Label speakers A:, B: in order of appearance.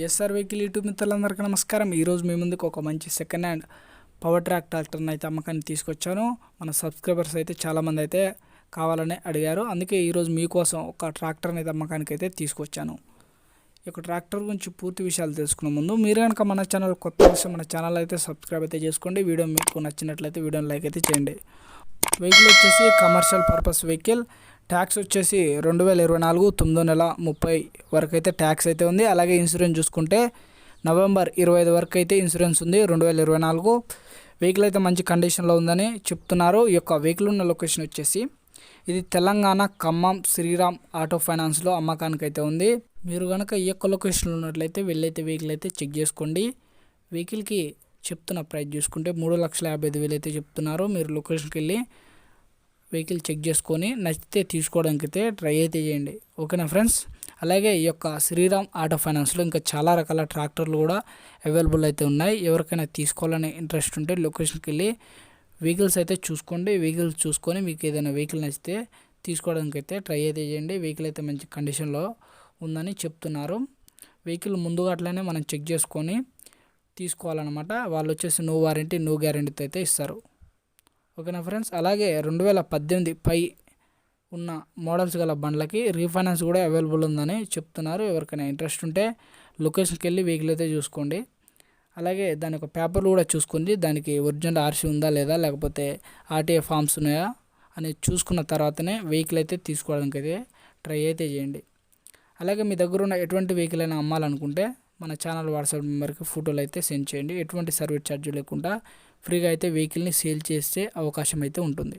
A: SR vehicle YouTube మిత్రులందరికీ నమస్కారం. ఈరోజు మీ ముందుకు ఒక మంచి సెకండ్ హ్యాండ్ పవర్ ట్రాక్ ట్రాక్టర్ని అయితే అమ్మకాన్ని తీసుకొచ్చాను. మన సబ్స్క్రైబర్స్ అయితే చాలామంది అయితే కావాలని అడిగారు. అందుకే ఈరోజు మీకోసం ఒక ట్రాక్టర్ని అయితే అమ్మకానికి అయితే తీసుకొచ్చాను. ఈ యొక్క ట్రాక్టర్ గురించి పూర్తి విషయాలు తెలుసుకునే ముందు మీరు కనుక మన ఛానల్ కొత్త విషయం మన ఛానల్ అయితే సబ్స్క్రైబ్ అయితే చేసుకోండి. వీడియో మీకు నచ్చినట్లయితే వీడియోని లైక్ అయితే చేయండి. వెహికల్ వచ్చేసి కమర్షియల్ పర్పస్ వెహికల్ ట్యాక్స్ వచ్చేసి రెండు వేల ఇరవై నాలుగు తొమ్మిదో నెల ముప్పై వరకు అయితే ట్యాక్స్ అయితే ఉంది. అలాగే ఇన్సూరెన్స్ చూసుకుంటే నవంబర్ ఇరవై ఐదు వరకు అయితే ఇన్సూరెన్స్ ఉంది రెండు వేల ఇరవై నాలుగు. వెహికల్ అయితే మంచి కండిషన్లో ఉందని చెప్తున్నారు. ఈ యొక్క వెహికల్ ఉన్న లొకేషన్ వచ్చేసి ఇది తెలంగాణ ఖమ్మం శ్రీరామ్ ఆటో ఫైనాన్స్లో అమ్మకానికి అయితే ఉంది. మీరు కనుక ఈ యొక్క లొకేషన్లో ఉన్నట్లయితే వెళ్ళైతే వెహికల్ అయితే చెక్ చేసుకోండి. వెహికల్కి చెప్తున్న ప్రైస్ చూసుకుంటే మూడు లక్షల యాభై ఐదు వేలు అయితే చెప్తున్నారు. మీరు లొకేషన్కి వెళ్ళి వెహికల్ చెక్ చేసుకొని నచ్చితే తీసుకోవడానికి అయితే ట్రై అయితే చేయండి. ఓకేనా ఫ్రెండ్స్? అలాగే ఈ యొక్క శ్రీరామ్ ఆటో ఫైనాన్స్లో ఇంకా చాలా రకాల ట్రాక్టర్లు కూడా అవైలబుల్ అయితే ఉన్నాయి. ఎవరికైనా తీసుకోవాలని ఇంట్రెస్ట్ ఉంటే లొకేషన్కి వెళ్ళి వెహికల్స్ అయితే చూసుకోండి. వెహికల్స్ చూసుకొని మీకు ఏదైనా వెహికల్ నచ్చితే తీసుకోవడానికి అయితే ట్రై అయితే చేయండి. వెహికల్ అయితే మంచి కండిషన్లో ఉందని చెప్తున్నారు. వెహికల్ ముందుగా అట్లనే మనం చెక్ చేసుకొని తీసుకోవాలన్నమాట. వాళ్ళు వచ్చేసి నో వారంటీ నో గ్యారంటీతో అయితే ఇస్తారు. ఓకేనా ఫ్రెండ్స్? అలాగే రెండు వేల పద్దెనిమిది పై ఉన్న మోడల్స్ గల బండ్లకి రీఫైనాన్స్ కూడా అవైలబుల్ ఉందని చెప్తున్నారు. ఎవరికైనా ఇంట్రెస్ట్ ఉంటే లొకేషన్కి వెళ్ళి వెహికల్ అయితే చూసుకోండి. అలాగే దాని యొక్క పేపర్లు కూడా చూసుకోండి దానికి ఒరిజినల్ ఆర్సీ ఉందా లేదా లేకపోతే ఆర్టీఏ ఫామ్స్ ఉన్నాయా అని చూసుకున్న తర్వాతనే వెహికల్ అయితే తీసుకోవడానికి అయితే ట్రై అయితే చేయండి. అలాగే మీ దగ్గర ఉన్న ఎటువంటి వెహికల్ అయినా అమ్మాలనుకుంటే మన ఛానల్ వాట్సాప్ నెంబర్కి ఫోటోలు అయితే సెండ్ చేయండి. ఎటువంటి సర్వీస్ ఛార్జ్ లేకుండా ఫ్రీగా అయితే వెహికల్ని సేల్ చేసే అవకాశం అయితే ఉంటుంది.